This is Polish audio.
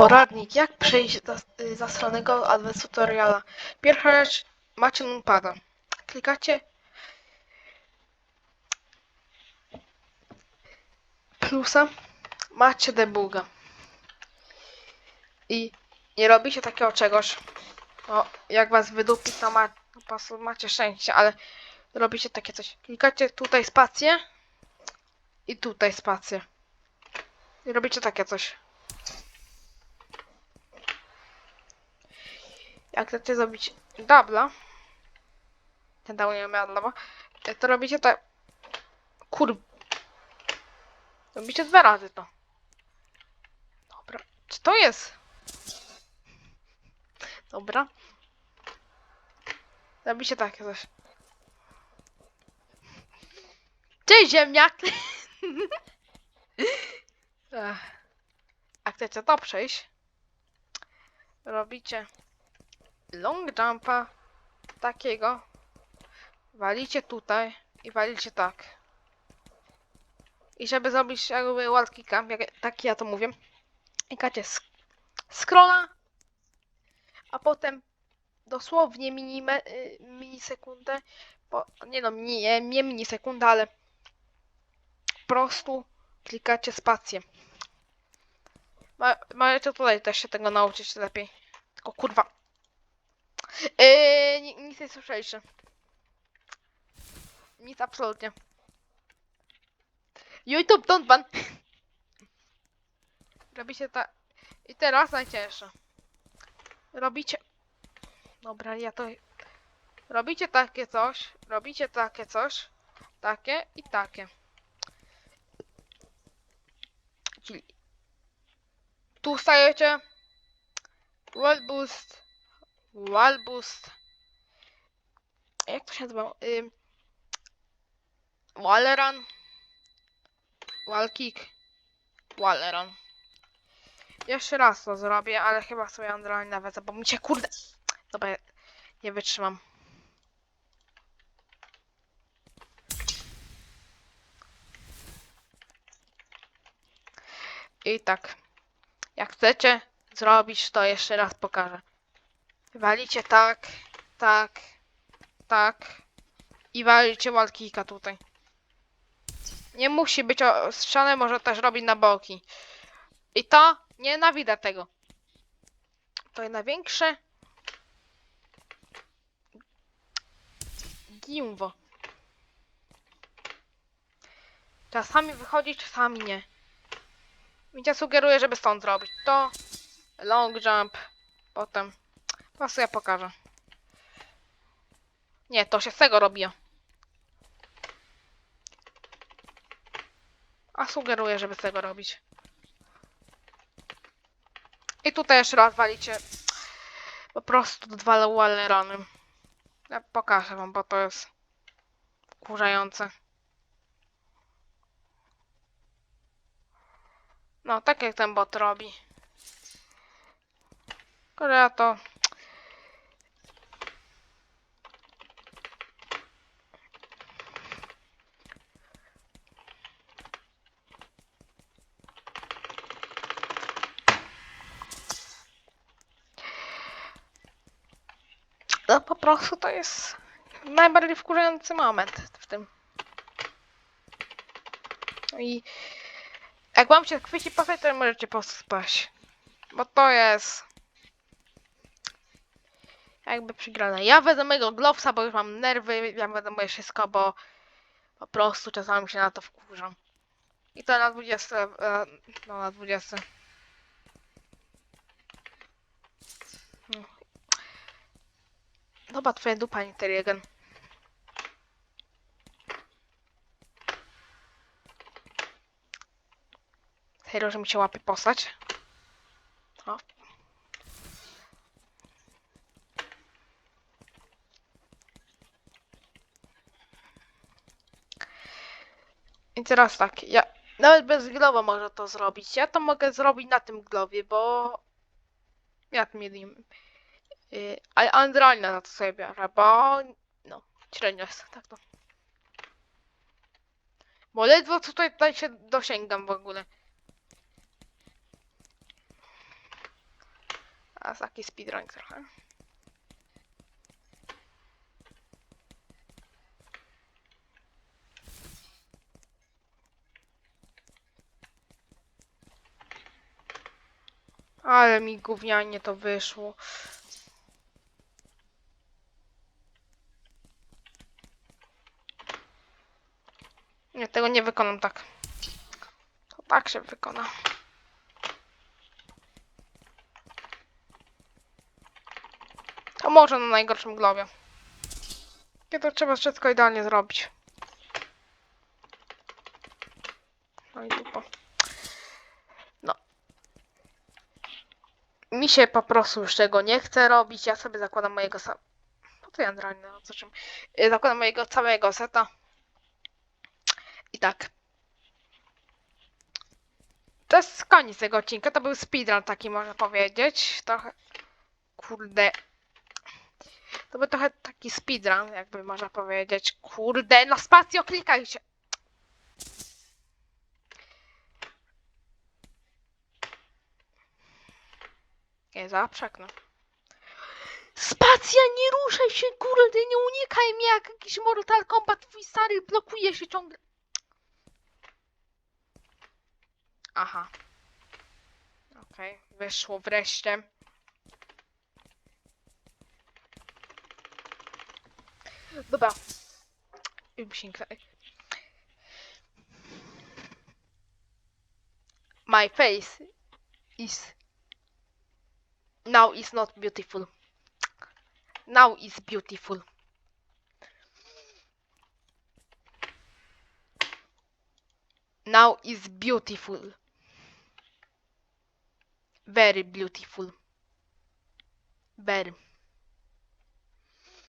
Poradnik, jak przejść y, zasranego advance tutoriala. Pierwsza rzecz, macie numpada. Klikacie plusa, macie debuga. I nie robicie takiego czegoś. No, jak was wydupi, to ma, prostu macie szczęście, ale robicie takie coś. Klikacie tutaj spację i tutaj spację. I robicie takie coś. Jak chcecie zrobić dubla, ten double nie miał dubla, to robicie tak. Kur. Robicie dwa razy to. Dobra. Czy to jest? Dobra. Robicie takie coś. Cześć ziemniak! A chcecie to przejść? Robicie long jumpa takiego. Walicie tutaj i walicie tak. I żeby zrobić jakby wall kicka, jak, tak ja to mówię, klikacie sk scrolla, a potem dosłownie minime, y, minisekundę, po, nie no, nie, nie minisekundę, ale po prostu klikacie spację. Ma, możecie tutaj też się tego nauczyć lepiej. Tylko kurwa. Yy, ni- nic nie słyszeliście. Nic absolutnie. YouTube don't ban. Robicie tak. I teraz najcięższe. Robicie. Dobra, ja to. Robicie takie coś. Robicie takie coś. Takie i takie. Czyli tu stajecie. Wall boost. Wall boost. Jak to się nazywa? Wall kick. Wall run. Jeszcze raz to zrobię, ale chyba sobie Android nawet, się kurde. Dobra, nie wytrzymam. I tak. Jak chcecie zrobić, to jeszcze raz pokażę. Walicie tak, tak, tak. I walicie walkika tutaj. Nie musi być o ścianę, może też robić na boki. I to nienawidzę tego. To jest największe gimwo. Czasami wychodzi, czasami nie. Więc ja sugeruję, żeby stąd zrobić to. Long jump. Potem. Prostu ja pokażę. Nie, to się z tego robi. A sugeruję, żeby z tego robić. I tutaj jeszcze raz walicie po prostu dwa wallerony. Ja pokażę wam, bo to jest wkurzające. No, tak jak ten bot robi. Tylko ja to... No po prostu to jest najbardziej wkurzający moment w tym. I jak wam się chwyci postać, to możecie po prostu spaść. Bo to jest jakby przegrane. Ja wezmę mojego Glovesa, bo już mam nerwy, ja moje wszystko, bo po prostu czasami się na to wkurzam. I to na 20, e, no na 20. Dobra, twoja dupa, Interjegen. Serio, że mi się łapie postać? O. I teraz tak, ja nawet bez glowa można to zrobić. Ja to mogę zrobić na tym glowie, bo ja tym jedynym. Yy, ale Android na to sobie biorę, bo no, średnio jest, tak to. Bo ledwo tutaj, tutaj się dosięgam w ogóle. A taki speedrun trochę. Ale mi gównianie to wyszło. Nie, tego nie wykonam tak. To tak się wykona. To może na najgorszym globie. Nie to trzeba wszystko idealnie zrobić. No i dupa. No. Mi się po prostu już tego nie chce robić. Ja sobie zakładam mojego sam... Po co ja no co czym? Zakładam mojego całego seta. I tak. To jest koniec tego odcinka. To był speedrun taki, można powiedzieć. Trochę... Kurde. To był trochę taki speedrun, jakby można powiedzieć. Kurde, no spacjo klikaj się. Nie zaprzeknę. Spacja, nie ruszaj się, kurde, nie unikaj mnie jak jakiś Mortal Kombat, twój stary blokuje się ciągle. Aha. Okej, wyszło wreszcie. Dobra. My face is now is not beautiful. Now is beautiful. Now is beautiful. Very beautiful. Very.